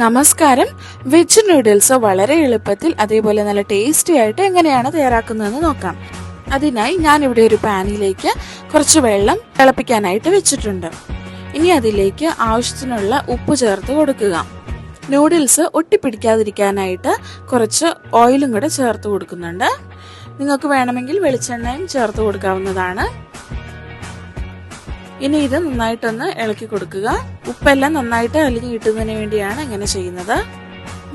നമസ്കാരം. Veg noodles വളരെ എളുപ്പത്തിൽ അതേപോലെ നല്ല ടേസ്റ്റി ആയിട്ട് എങ്ങനെയാണ് തയ്യാറാക്കുന്നതെന്ന് നോക്കാം. അതിനായി ഞാൻ ഇവിടെ ഒരു പാനിലേക്ക് കുറച്ച് വെള്ളം തിളപ്പിക്കാനായിട്ട് വെച്ചിട്ടുണ്ട്. ഇനി അതിലേക്ക് ആവശ്യത്തിനുള്ള ഉപ്പ് ചേർത്ത് കൊടുക്കുക. നൂഡിൽസ് ഒട്ടിപ്പിടിക്കാതിരിക്കാനായിട്ട് കുറച്ച് ഓയിലും കൂടെ ചേർത്ത് കൊടുക്കുന്നുണ്ട്. നിങ്ങൾക്ക് വേണമെങ്കിൽ വെളിച്ചെണ്ണയും ചേർത്ത് കൊടുക്കാവുന്നതാണ്. ഇനി ഇത് നന്നായിട്ടൊന്ന് ഇളക്കി കൊടുക്കുക. ഉപ്പെല്ലാം നന്നായിട്ട് അലിഞ്ഞു കിട്ടുന്നതിന് വേണ്ടിയാണ് ഇങ്ങനെ ചെയ്യുന്നത്.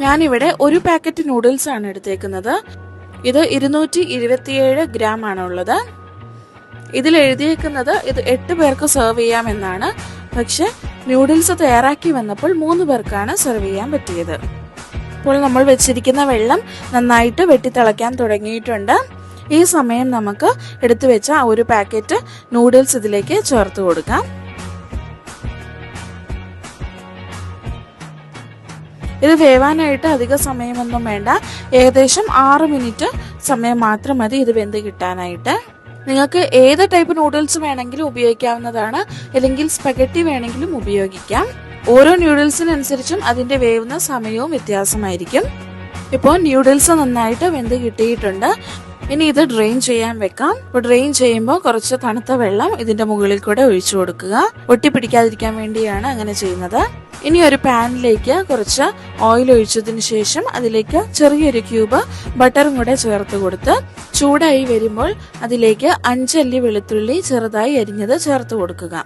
ഞാനിവിടെ ഒരു പാക്കറ്റ് നൂഡിൽസ് ആണ് എടുത്തേക്കുന്നത്. ഇത് ഇരുന്നൂറ്റി ഇരുപത്തിയേഴ് ഗ്രാം ആണ് ഉള്ളത്. ഇതിൽ എഴുതിയേക്കുന്നത് ഇത് എട്ട് പേർക്ക് സെർവ് ചെയ്യാമെന്നാണ്. പക്ഷെ നൂഡിൽസ് തയ്യാറാക്കി വന്നപ്പോൾ മൂന്ന് പേർക്കാണ് സെർവ് ചെയ്യാൻ പറ്റിയത്. ഇപ്പോൾ നമ്മൾ വെച്ചിരിക്കുന്ന വെള്ളം നന്നായിട്ട് വെട്ടിത്തിളയ്ക്കാൻ തുടങ്ങിയിട്ടുണ്ട്. ഈ സമയം നമുക്ക് എടുത്തു വെച്ച ഒരു പാക്കറ്റ് നൂഡിൽസ് ഇതിലേക്ക് ചേർത്ത് കൊടുക്കാം. ഇത് വേവാനായിട്ട് അധിക സമയമൊന്നും വേണ്ട. ഏകദേശം ആറ് മിനിറ്റ് സമയം മാത്രം മതി ഇത് വെന്ത് കിട്ടാനായിട്ട്. നിങ്ങൾക്ക് ഏത് ടൈപ്പ് നൂഡിൽസ് വേണമെങ്കിലും ഉപയോഗിക്കാവുന്നതാണ്. അല്ലെങ്കിൽ സ്പഗറ്റി വേണമെങ്കിലും ഉപയോഗിക്കാം. ഓരോ ന്യൂഡിൽസിനനുസരിച്ചും അതിന്റെ വേവുന്ന സമയവും വ്യത്യാസമായിരിക്കും. ഇപ്പോൾ ന്യൂഡിൽസ് നന്നായിട്ട് വെന്ത് കിട്ടിയിട്ടുണ്ട്. ഇനി ഇത് ഡ്രെയിൻ ചെയ്യാൻ വെക്കാം. അപ്പോൾ ഡ്രെയിൻ ചെയ്യുമ്പോൾ കുറച്ച് തണുത്ത വെള്ളം ഇതിന്റെ മുകളിൽ കൂടെ ഒഴിച്ചു കൊടുക്കുക. ഒട്ടിപ്പിടിക്കാതിരിക്കാൻ വേണ്ടിയാണ് അങ്ങനെ ചെയ്യുന്നത്. ഇനി ഒരു പാനിലേക്ക് കുറച്ച് ഓയിൽ ഒഴിച്ചതിന് ശേഷം അതിലേക്ക് ചെറിയൊരു ക്യൂബ് ബട്ടറും കൂടെ ചേർത്ത് കൊടുത്ത് ചൂടായി വരുമ്പോൾ അതിലേക്ക് അഞ്ചല്ലി വെളുത്തുള്ളി ചെറുതായി അരിഞ്ഞത് ചേർത്ത് കൊടുക്കുക.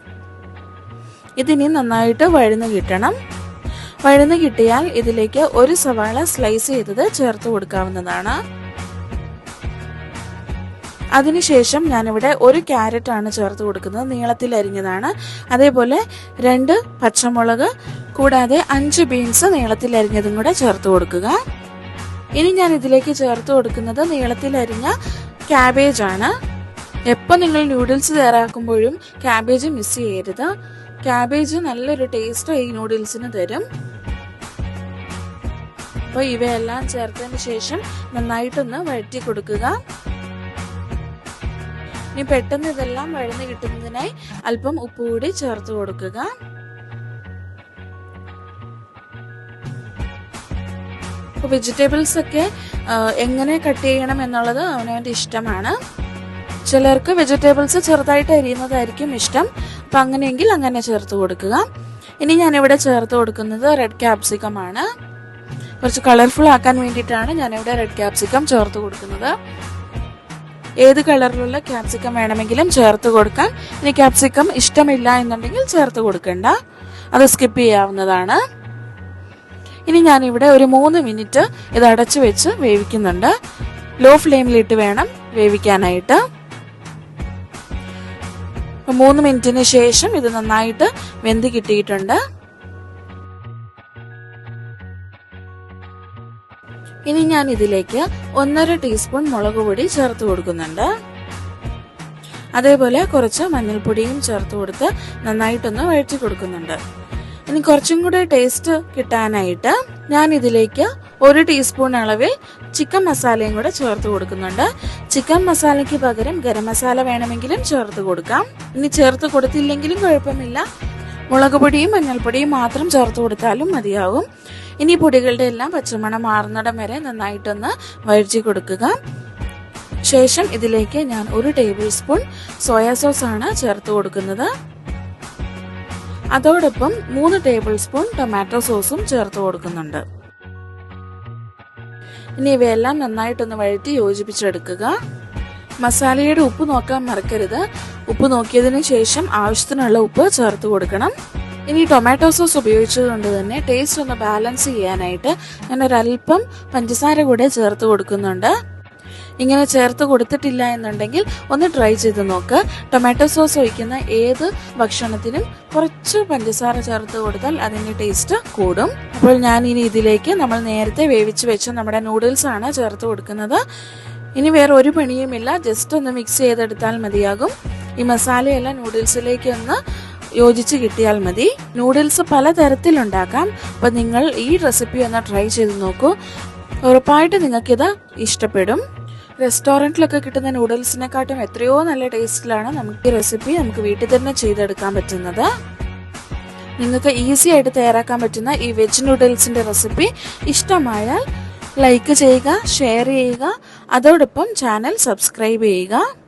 ഇതിനി നന്നായിട്ട് വഴന്ന് കിട്ടണം. വഴന്ന് കിട്ടിയാൽ ഇതിലേക്ക് ഒരു സവാള സ്ലൈസ് ചെയ്തത് ചേർത്ത് കൊടുക്കാവുന്നതാണ്. അതിനുശേഷം ഞാനിവിടെ ഒരു ക്യാരറ്റ് ആണ് ചേർത്ത് കൊടുക്കുന്നത്. നീളത്തിൽ അരിഞ്ഞതാണ്. അതേപോലെ രണ്ട് പച്ചമുളക് കൂടാതെ അഞ്ച് ബീൻസ് നീളത്തിൽ അരിഞ്ഞതും കൂടെ ചേർത്ത് കൊടുക്കുക. ഇനി ഞാൻ ഇതിലേക്ക് ചേർത്ത് കൊടുക്കുന്നത് നീളത്തിൽ അരിഞ്ഞ ക്യാബേജ് ആണ് എപ്പോൾ നിങ്ങൾ നൂഡിൽസ് തയ്യാറാക്കുമ്പോഴും ക്യാബേജ് മിസ് ചെയ്യരുത്. ക്യാബേജ് നല്ലൊരു ടേസ്റ്റ് ഈ നൂഡിൽസിന് തരും. അപ്പോൾ ഇവയെല്ലാം ചേർത്തതിന് ശേഷം നന്നായിട്ടൊന്ന് വഴറ്റി കൊടുക്കുക. ഇനി പെട്ടെന്ന് ഇതെല്ലാം വഴന്ന് കിട്ടുന്നതിനായി അല്പം ഉപ്പ് കൂടി ചേർത്ത് കൊടുക്കുക. വെജിറ്റബിൾസ് ഒക്കെ എങ്ങനെ കട്ട് ചെയ്യണം എന്നുള്ളത് അവനവന്റെ ഇഷ്ടമാണ്. ചിലർക്ക് വെജിറ്റബിൾസ് ചെറുതായിട്ട് അരിയുന്നതായിരിക്കും ഇഷ്ടം. അപ്പം അങ്ങനെയെങ്കിൽ അങ്ങനെ ചേർത്ത് കൊടുക്കുക. ഇനി ഞാനിവിടെ ചേർത്ത് കൊടുക്കുന്നത് റെഡ് ക്യാപ്സിക്കം ആണ്. കുറച്ച് കളർഫുൾ ആക്കാൻ വേണ്ടിയിട്ടാണ് ഞാനിവിടെ റെഡ് ക്യാപ്സിക്കം ചേർത്ത് കൊടുക്കുന്നത്. ഏത് കളറിലുള്ള ക്യാപ്സിക്കം വേണമെങ്കിലും ചേർത്ത് കൊടുക്കാം. ഇനി ക്യാപ്സിക്കം ഇഷ്ടമില്ല എന്നുണ്ടെങ്കിൽ ചേർത്ത് കൊടുക്കണ്ട. അത് സ്കിപ്പ് ചെയ്യാവുന്നതാണ്. ഇനി ഞാൻ ഇവിടെ ഒരു മൂന്ന് മിനിറ്റ് ഇത് അടച്ചു വെച്ച് വേവിക്കുന്നുണ്ട്. ലോ ഫ്ലെയിമിലിട്ട് വേണം വേവിക്കാനായിട്ട്. മൂന്ന് മിനിറ്റിന് ശേഷം ഇത് നന്നായിട്ട് വെന്ത് കിട്ടിയിട്ടുണ്ട്. ഇനി ഞാൻ ഇതിലേക്ക് ഒന്നര ടീസ്പൂൺ മുളക് പൊടി ചേർത്ത് കൊടുക്കുന്നുണ്ട്. അതേപോലെ കുറച്ച് മഞ്ഞൾപ്പൊടിയും ചേർത്ത് കൊടുത്ത് നന്നായിട്ടൊന്ന് വഴറ്റി കൊടുക്കുന്നുണ്ട്. ഇനി കുറച്ചും കൂടെ ടേസ്റ്റ് കിട്ടാനായിട്ട് ഞാൻ ഇതിലേക്ക് ഒരു ടീസ്പൂൺ അളവിൽ ചിക്കൻ മസാലയും കൂടെ ചേർത്ത് കൊടുക്കുന്നുണ്ട്. ചിക്കൻ മസാലയ്ക്ക് പകരം ഗരം മസാല വേണമെങ്കിലും ചേർത്ത് കൊടുക്കാം. ഇനി ചേർത്ത് കൊടുത്തില്ലെങ്കിലും കുഴപ്പമില്ല മുളക് പൊടിയും മഞ്ഞൾപ്പൊടിയും മാത്രം ചേർത്ത് കൊടുത്താലും മതിയാകും. ഇനി പൊടികളുടെ എല്ലാം പച്ചമണം മാറുന്നിടം വരെ നന്നായിട്ടൊന്ന് വഴിച്ചു കൊടുക്കുക. ശേഷം ഇതിലേക്ക് ഞാൻ ഒരു ടേബിൾ സ്പൂൺ സോയാ സോസ് ആണ് ചേർത്ത് കൊടുക്കുന്നത്. അതോടൊപ്പം മൂന്ന് ടേബിൾ സ്പൂൺ ടൊമാറ്റോ സോസും ചേർത്ത് കൊടുക്കുന്നുണ്ട്. ഇനി ഇവയെല്ലാം നന്നായിട്ടൊന്ന് വഴറ്റി യോജിപ്പിച്ചെടുക്കുക. മസാലയുടെ ഉപ്പ് നോക്കാൻ മറക്കരുത്. ഉപ്പ് നോക്കിയതിനു ശേഷം ആവശ്യത്തിനുള്ള ഉപ്പ് ചേർത്ത് കൊടുക്കണം. ഇനി ടൊമാറ്റോ സോസ് ഉപയോഗിച്ചതുകൊണ്ട് തന്നെ ടേസ്റ്റ് ഒന്ന് ബാലൻസ് ചെയ്യാനായിട്ട് ഞാൻ ഒരല്പം പഞ്ചസാര കൂടെ ചേർത്ത് കൊടുക്കുന്നുണ്ട്. ഇങ്ങനെ ചേർത്ത് കൊടുത്തിട്ടില്ല എന്നുണ്ടെങ്കിൽ ഒന്ന് ട്രൈ ചെയ്ത് നോക്ക്. ടൊമാറ്റോ സോസ് ഒഴിക്കുന്ന ഏത് ഭക്ഷണത്തിനും കുറച്ച് പഞ്ചസാര ചേർത്ത് കൊടുത്താൽ അതിന്റെ ടേസ്റ്റ് കൂടും. അപ്പോൾ ഞാൻ ഇനി ഇതിലേക്ക് നമ്മൾ നേരത്തെ വേവിച്ച് വെച്ച നമ്മുടെ നൂഡിൽസ് ആണ് ചേർത്ത് കൊടുക്കുന്നത്. ഇനി വേറെ ഒരു പണിയുമില്ല. ജസ്റ്റ് ഒന്ന് മിക്സ് ചെയ്തെടുത്താൽ മതിയാകും. ഈ മസാലയെല്ലാം നൂഡിൽസിലേക്ക് ഒന്ന് യോജിച്ച് കിട്ടിയാൽ മതി. നൂഡിൽസ് പലതരത്തിലുണ്ടാക്കാം. അപ്പം നിങ്ങൾ ഈ റെസിപ്പി ഒന്ന് ട്രൈ ചെയ്ത് നോക്കൂ. ഉറപ്പായിട്ട് നിങ്ങൾക്കിത് ഇഷ്ടപ്പെടും. റെസ്റ്റോറന്റിലൊക്കെ കിട്ടുന്ന നൂഡിൽസിനെക്കാട്ടും എത്രയോ നല്ല ടേസ്റ്റിലാണ് നമുക്ക് ഈ റെസിപ്പി നമുക്ക് വീട്ടിൽ തന്നെ ചെയ്തെടുക്കാൻ പറ്റുന്നത്. നിങ്ങൾക്ക് ഈസി ആയിട്ട് തയ്യാറാക്കാൻ പറ്റുന്ന ഈ വെജ് നൂഡിൽസിന്റെ റെസിപ്പി ഇഷ്ടമായാൽ ലൈക്ക് ചെയ്യുക ഷെയർ ചെയ്യുക. അതോടൊപ്പം ചാനൽ സബ്സ്ക്രൈബ് ചെയ്യുക.